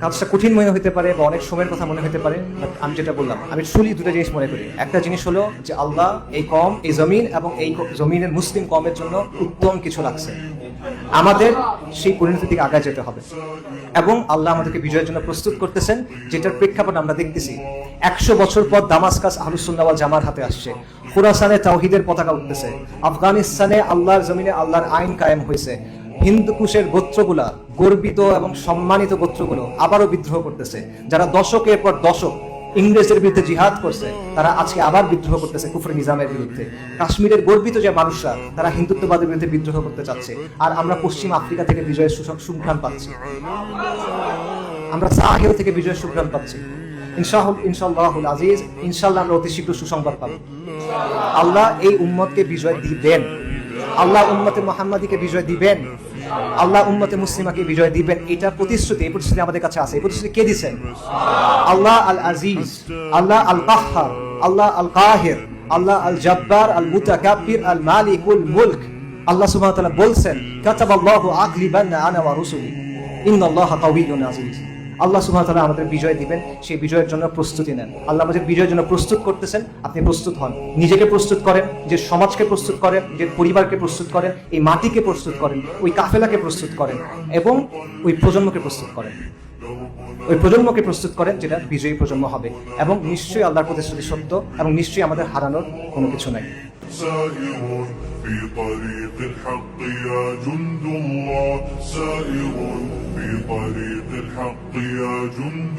কাজটা কঠিন মনে হতে পারে বা অনেক সময়ের কথা মনে হতে পারে আমি যেটা বললাম, আমি ট্রুলি দুটো জিনিস মনে করি। একটা জিনিস হলো যে আল্লাহ এই কম, এই জমিন এবং এই জমিনের মুসলিম কমের জন্য উত্তম কিছু রাখছে। আমাদের সেই পরিণতির দিকে আগায় যেতে হবে। এবং আল্লাহ আমাদেরকে বিজয়ের জন্য প্রস্তুত করতেছেন, যেটার প্রেক্ষাপট আমরা দেখতেছি। একশো বছর পর দামাসকাস আহলুসুল্লাহ জামার হাতে আসছে। খুরাসানে তাওহিদের পতাকা উঠতেছে। আফগানিস্তানে আল্লাহর জমিনে আল্লাহর আইন কায়েম হয়েছে। হিন্দুকুশের গোত্রগুলা, গর্বিত এবং সম্মানিত গোত্রগুলো আবারও বিদ্রোহ করতেছে। যারা দশকের পর দশক ইংরেজের বিরুদ্ধে জিহাদ করছে, তারা আজকে আবার বিদ্রোহ করতেছে কুফর নিজামের বিরুদ্ধে। কাশ্মীরের গর্বিত যে মানুষরা, তারা হিন্দুত্ববাদের বিরুদ্ধে বিদ্রোহ করতে চাচ্ছে। আর আমরা পশ্চিম আফ্রিকা থেকে বিজয়ের সুঘ্রাণ পাচ্ছি। আমরা সাহেল থেকে বিজয়ের সুঘ্রাণ পাচ্ছি। ইনশাহুল ইনশাল্লাহুল আজিজ ইনশাল্লাহ আমরা অতি শীঘ্র সুসংবাদ পাবো। আল্লাহ এই উম্মতকে বিজয় দিবেন আল্লাহ উম্মতে মোহাম্মদীকে বিজয় দিবেন। আল্লাহ উম্মতে মুসলিমাকে বিজয় দিবেন। এটা প্রতিশ্রুতি, এই প্রতিশ্রুতি আমাদের কাছে আছে। এই প্রতিশ্রুতি কে দিচ্ছেন আল্লাহ আল আজিজ আল্লাহ আল কাহার আল্লাহ আল কাহির আল্লাহ আল জব্বার আল মুতাকাব্বির আল মালিকুল মুলক। আল্লাহ সুবহানাহু ওয়া তাআলা বলছেন, কাতাবাল্লাহু আকলিবান্না আনা ওয়া রুসুলি। ইন্নাল্লাহা কাউইয়্যুন আজিজ আল্লাহ সুবাহ তালা আমাদের বিজয় দিবেন, সেই বিজয়ের জন্য প্রস্তুতি নেন। আল্লাহ আমাদের বিজয়ের জন্য প্রস্তুত করতেছেন, আপনি প্রস্তুত হন। নিজেকে প্রস্তুত করেন যে সমাজকে প্রস্তুত করেন যে পরিবারকে প্রস্তুত করেন, এই মাটিকে প্রস্তুত করেন, ওই কাফেলাকে প্রস্তুত করেন এবং ওই প্রজন্মকে প্রস্তুত করেন। ওই প্রজন্মকে প্রস্তুত করেন যেটা বিজয়ী প্রজন্ম হবে এবং নিশ্চয়ই আল্লাহর প্রতিশ্রুতি সত্য এবং নিশ্চয়ই আমাদের হারানোর কোনো কিছু নাই। في طريق الحق يا جند الله سائر في طريق الحق يا جند